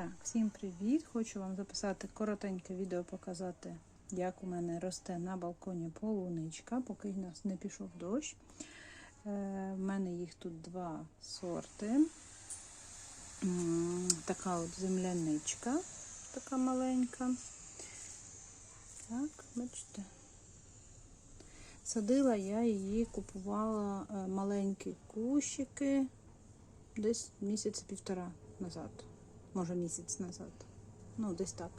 Так, всім привіт! Хочу вам записати коротеньке відео, показати, як у мене росте на балконі полуничка, поки в нас не пішов дощ. Е, в мене їх тут два сорти. Така от земляничка, така маленька. Так, бачите. Садила я її, купувала е, маленькі кущики десь місяця півтора назад може місяць назад. Ну, десь так.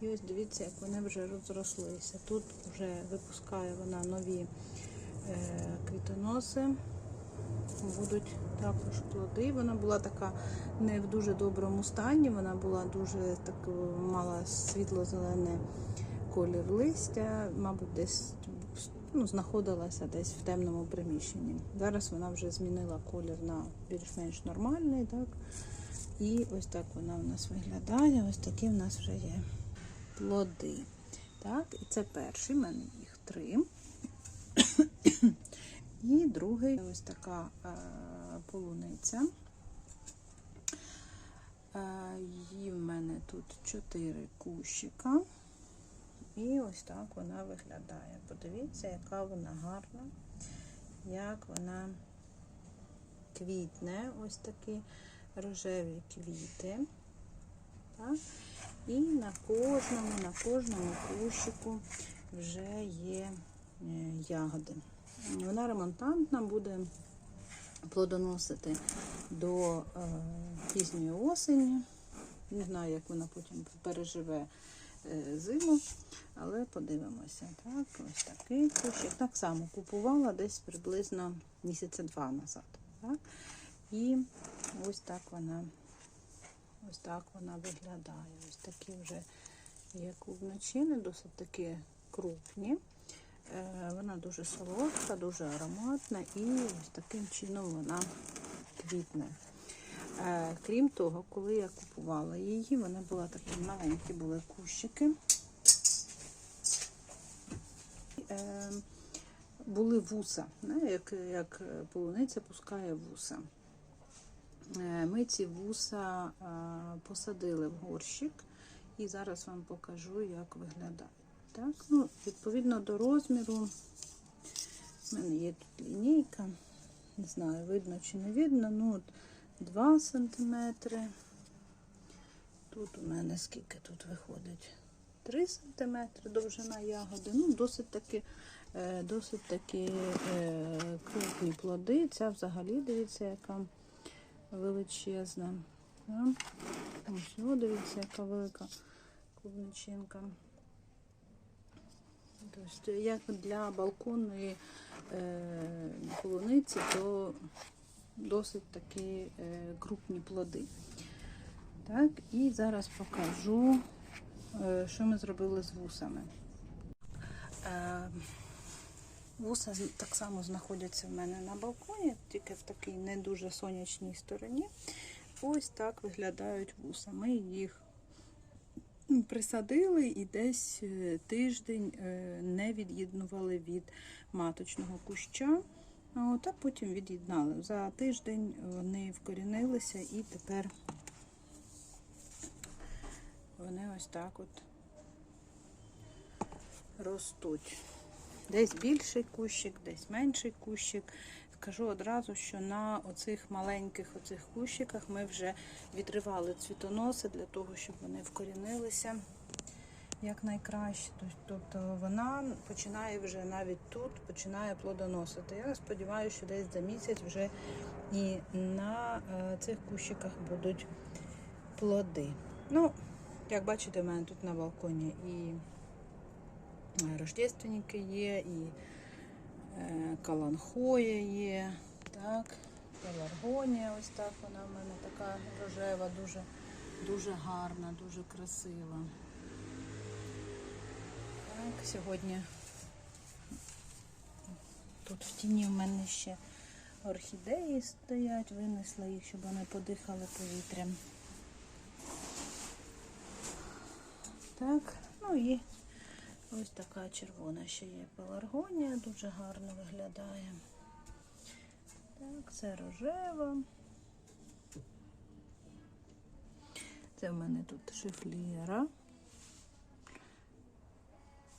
І ось дивіться, як вони вже розрослися. Тут вже випускає вона нові е, квітоноси. Будуть також плоди. Вона була така не в дуже доброму стані, вона була дуже так, мала світло-зелений колір листя, мабуть, десь ну, знаходилася десь в темному приміщенні. Зараз вона вже змінила колір на більш-менш нормальний. так. І ось так вона у нас виглядає. Ось такі в нас вже є плоди. Так, і це перший, в мене їх три. І другий ось така е, полуниця. Е, її в мене тут чотири кущика. І ось так вона виглядає. Подивіться, яка вона гарна, як вона квітне. Ось такі рожеві квіти. Так? І на кожному, на кожному кущику вже є е, ягоди. Вона ремонтантна, буде плодоносити до е, пізньої осені. Не знаю, як вона потім переживе е, зиму, але подивимося. Так, ось такий кущик. Так само купувала десь приблизно місяця два назад. Так? І ось так вона ось так вона виглядає. Ось такі вже є клубничини, досить таки крупні. Е, Вона дуже солодка, дуже ароматна і ось таким чином вона квітне. Е, Крім того, коли я купувала її, вона була такі маленькі були кущики. Е, Були вуса, не, як, як полуниця пускає вуса. Е, Ми ці вуса е, посадили в горщик і зараз вам покажу, як виглядають. Так, ну, Відповідно до розміру, в мене є тут лінійка, не знаю, видно чи не видно, ну от 2 см. Тут у мене скільки тут виходить? 3 см довжина ягоди. Ну, досить таки, е, досить таки крупні плоди. Ця взагалі, дивіться, яка величезна. Ось, о, дивіться, яка велика клубничинка. Тобто, як для балконної е, полуниці, то досить такі е, крупні плоди. Так, і зараз покажу, е, що ми зробили з вусами. Е, Вуса так само знаходяться в мене на балконі, тільки в такій не дуже сонячній стороні. Ось так виглядають вуса. Ми їх присадили і десь е, тиждень е, не від'єднували від маточного куща, а от, а потім від'єднали. За тиждень вони вкорінилися і тепер вони ось так от ростуть. Десь більший кущик, десь менший кущик. Скажу одразу, що на оцих маленьких оцих кущиках ми вже відривали цвітоноси для того, щоб вони вкорінилися якнайкраще. Тобто вона починає вже навіть тут починає плодоносити. Я сподіваюся, що десь за місяць вже і на е, цих кущиках будуть плоди. Ну, як бачите, в мене тут на балконі і рождественники є, і е, каланхоя є, так, пеларгонія, ось так вона в мене така рожева, дуже, дуже гарна, дуже красива. Так, сьогодні тут в тіні в мене ще орхідеї стоять, винесла їх, щоб вони подихали повітрям. Так, ну і ось така червона ще є пеларгонія, дуже гарно виглядає. Так, це рожева. Це в мене тут шифлєра.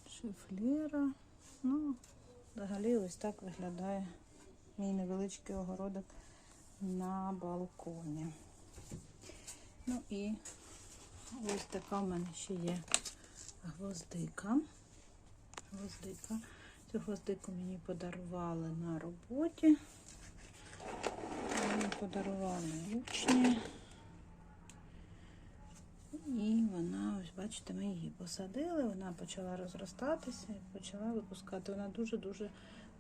Шифлєра. Ну, взагалі ось так виглядає мій невеличкий огородик на балконі. Ну і ось така в мене ще є гвоздика. Гвоздика. Цю гвоздику мені подарували на роботі. Мені подарували учні. І вона, ось бачите, ми її посадили, вона почала розростатися і почала випускати. Вона дуже-дуже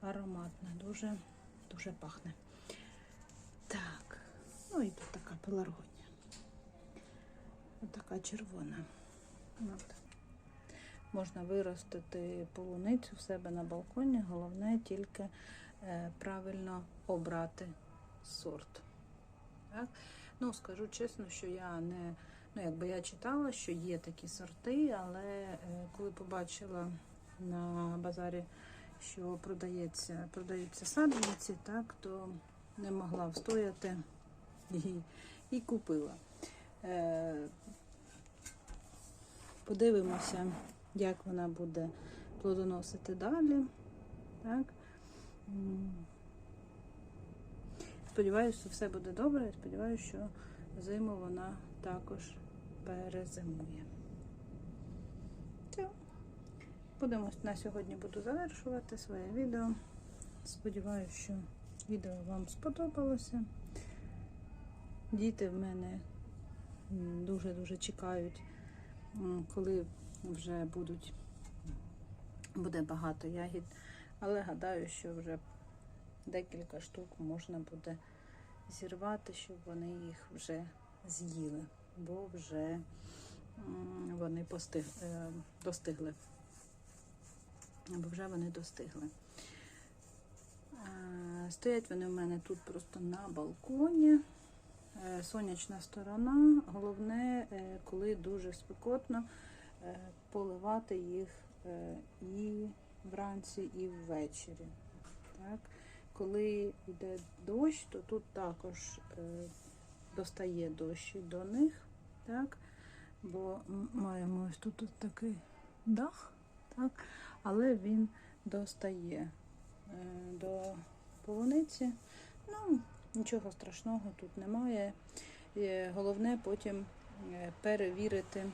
ароматна, дуже, дуже пахне. Так, ну і тут така пеларгонія. Ось така червона. От. Можна виростити полуницю в себе на балконі, головне тільки е, правильно обрати сорт. Так? Ну, скажу чесно, що я не, ну, якби я читала, що є такі сорти, але е, коли побачила на базарі, що продається, продаються саджанці, так, то не могла встояти і, і купила. Е, подивимося, як вона буде плодоносити далі. Так. Сподіваюся, що все буде добре. і Сподіваюся, що зиму вона також перезимує. Все. Будемо на сьогодні буду завершувати своє відео. Сподіваюся, що відео вам сподобалося. Діти в мене дуже-дуже чекають, коли вже будуть, буде багато ягід. Але гадаю, що вже декілька штук можна буде зірвати, щоб вони їх вже з'їли, бо вже вони постиг, е, достигли. Бо вже вони достигли. Стоять вони в мене тут просто на балконі. Е, Сонячна сторона. Головне, е, коли дуже спекотно, поливати їх е, і вранці, і ввечері. Так? Коли йде дощ, то тут також е, достає дощ до них, так? бо маємо ось тут такий дах, так? але він достає е, до полуниці. Ну, нічого страшного тут немає. Е, Головне потім е, перевірити,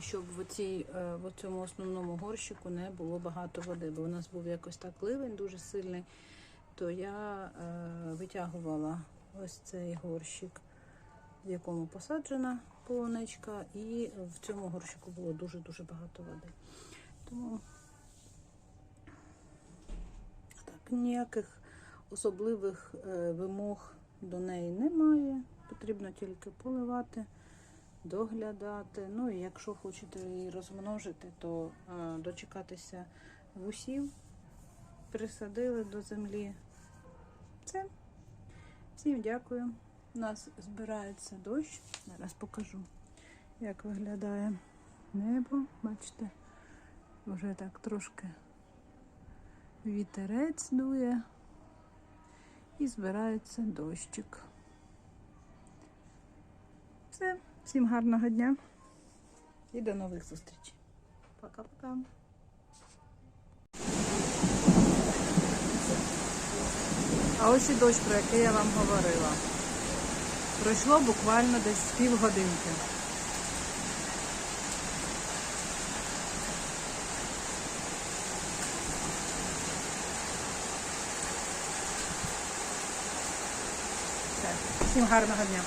щоб в, цій, е, в цьому основному горщику не було багато води, бо у нас був якось так ливень дуже сильний, то я е, витягувала ось цей горщик, в якому посаджена полуничка, і в цьому горщику було дуже-дуже багато води. Тому так, ніяких особливих е, вимог до неї немає. Потрібно тільки поливати, доглядати. Ну і якщо хочете її розмножити, то е, дочекатися вусів, присадили до землі. Це. Всім дякую. У нас збирається дощ. Зараз покажу, як виглядає небо. Бачите, вже так трошки вітерець дує і збирається дощик. Все, всім гарного дня і до нових зустрічей. Пока-пока. А ось і дощ, про який я вам говорила. Пройшло буквально десь півгодинки. Всім гарного дня.